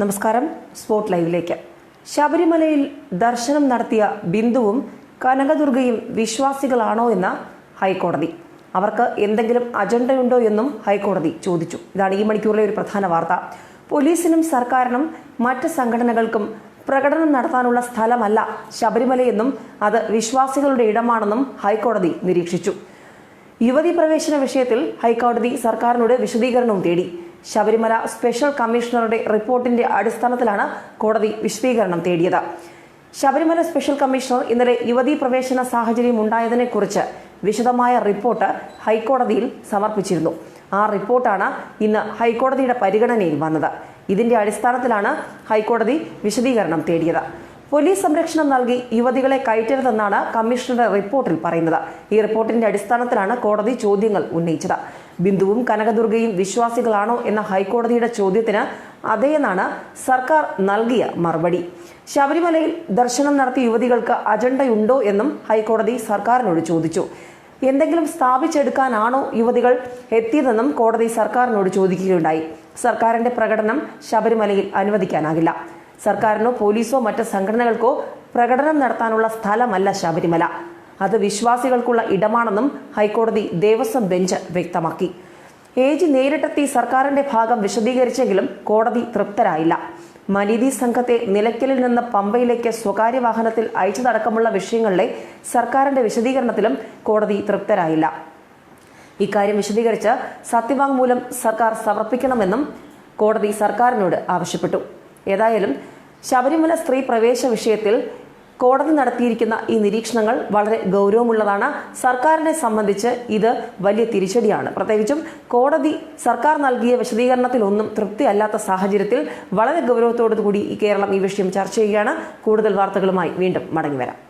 നമസ്കാരം. സ്പോട്ട് ലൈവിലേക്ക്. ശബരിമലയിൽ ദർശനം നടത്തിയ ബിന്ദുവും കനകദുർഗയും വിശ്വാസികളാണോ എന്ന ഹൈക്കോടതി. അവർക്ക് എന്തെങ്കിലും അജണ്ടയുണ്ടോ എന്നും ഹൈക്കോടതി ചോദിച്ചു. ഇതാണ് ഈ മണിക്കൂറിലെ ഒരു പ്രധാന വാർത്ത. പോലീസിനും സർക്കാരിനും മറ്റ് സംഘടനകൾക്കും പ്രകടനം നടത്താനുള്ള സ്ഥലമല്ല ശബരിമലയെന്നും അത് വിശ്വാസികളുടെ ഇടമാണെന്നും ഹൈക്കോടതി നിരീക്ഷിച്ചു. യുവതി പ്രവേശന വിഷയത്തിൽ ഹൈക്കോടതി സർക്കാരിനോട് വിശദീകരണവും തേടി. ശബരിമല സ്പെഷ്യൽ കമ്മീഷണറുടെ റിപ്പോർട്ടിന്റെ അടിസ്ഥാനത്തിലാണ് കോടതി വിശദീകരണം തേടിയത്. ശബരിമല സ്പെഷ്യൽ കമ്മീഷണർ ഇന്നലെ യുവതി പ്രവേശന സാഹചര്യം ഉണ്ടായതിനെക്കുറിച്ച് വിശദമായ റിപ്പോർട്ട് ഹൈക്കോടതിയിൽ സമർപ്പിച്ചിരുന്നു. ആ റിപ്പോർട്ടാണ് ഇന്ന് ഹൈക്കോടതിയുടെ പരിഗണനയിൽ വന്നത്. ഇതിന്റെ അടിസ്ഥാനത്തിലാണ് ഹൈക്കോടതി വിശദീകരണം തേടിയത്. പോലീസ് സംരക്ഷണം നൽകി യുവതികളെ കയറ്റരുതെന്നാണ് കമ്മീഷണറുടെ റിപ്പോർട്ടിൽ പറയുന്നത്. ഈ റിപ്പോർട്ടിന്റെ അടിസ്ഥാനത്തിലാണ് കോടതി ചോദ്യങ്ങൾ ഉന്നയിച്ചത്. ബിന്ദുവും കനകദുർഗയും വിശ്വാസികളാണോ എന്ന ഹൈക്കോടതിയുടെ ചോദ്യത്തിന് അതേയെന്നാണ് സർക്കാർ നൽകിയ മറുപടി. ശബരിമലയിൽ ദർശനം നടത്തിയ യുവതികൾക്ക് അജണ്ടയുണ്ടോ എന്നും ഹൈക്കോടതി സർക്കാരിനോട് ചോദിച്ചു. എന്തെങ്കിലും സ്ഥാപിച്ചെടുക്കാനാണോ യുവതികൾ എത്തിയതെന്നും കോടതി സർക്കാരിനോട് ചോദിക്കുകയുണ്ടായി. സർക്കാരിന്റെ പ്രകടനം ശബരിമലയിൽ അനുവദിക്കാനാകില്ല. സർക്കാരിനോ പോലീസോ മറ്റ് സംഘടനകൾക്കോ പ്രകടനം നടത്താനുള്ള സ്ഥലമല്ല ശബരിമല. അത് വിശ്വാസികൾക്കുള്ള ഇടമാണെന്നും ഹൈക്കോടതി ദേവസ്വം ബെഞ്ച് വ്യക്തമാക്കി. ഏജ് നേരിട്ടെത്തി സർക്കാരിന്റെ ഭാഗം വിശദീകരിച്ചെങ്കിലും കോടതി തൃപ്തരായില്ല. മനീതി സംഘത്തെ നിലയ്ക്കലിൽ നിന്ന് പമ്പയിലേക്ക് സ്വകാര്യ വാഹനത്തിൽ അയച്ചതടക്കമുള്ള വിഷയങ്ങളിലെ സർക്കാരിന്റെ വിശദീകരണത്തിലും കോടതി തൃപ്തരായില്ല. ഇക്കാര്യം വിശദീകരിച്ച് സത്യവാങ്മൂലം സർക്കാർ സമർപ്പിക്കണമെന്നും കോടതി സർക്കാരിനോട് ആവശ്യപ്പെട്ടു. ഏതായാലും ശബരിമല സ്ത്രീ പ്രവേശ വിഷയത്തിൽ കോടതി നടത്തിയിരിക്കുന്ന ഈ നിരീക്ഷണങ്ങൾ വളരെ ഗൗരവമുള്ളതാണ്. സർക്കാരിനെ സംബന്ധിച്ച് ഇത് വലിയ തിരിച്ചടിയാണ്. പ്രത്യേകിച്ചും കോടതി സർക്കാർ നൽകിയ വിശദീകരണത്തിലൊന്നും തൃപ്തി അല്ലാത്ത സാഹചര്യത്തിൽ വളരെ ഗൗരവത്തോടു കൂടി കേരളം ഈ വിഷയം ചർച്ച ചെയ്യുകയാണ്. കൂടുതൽ വാർത്തകളുമായി വീണ്ടും മടങ്ങിവരാം.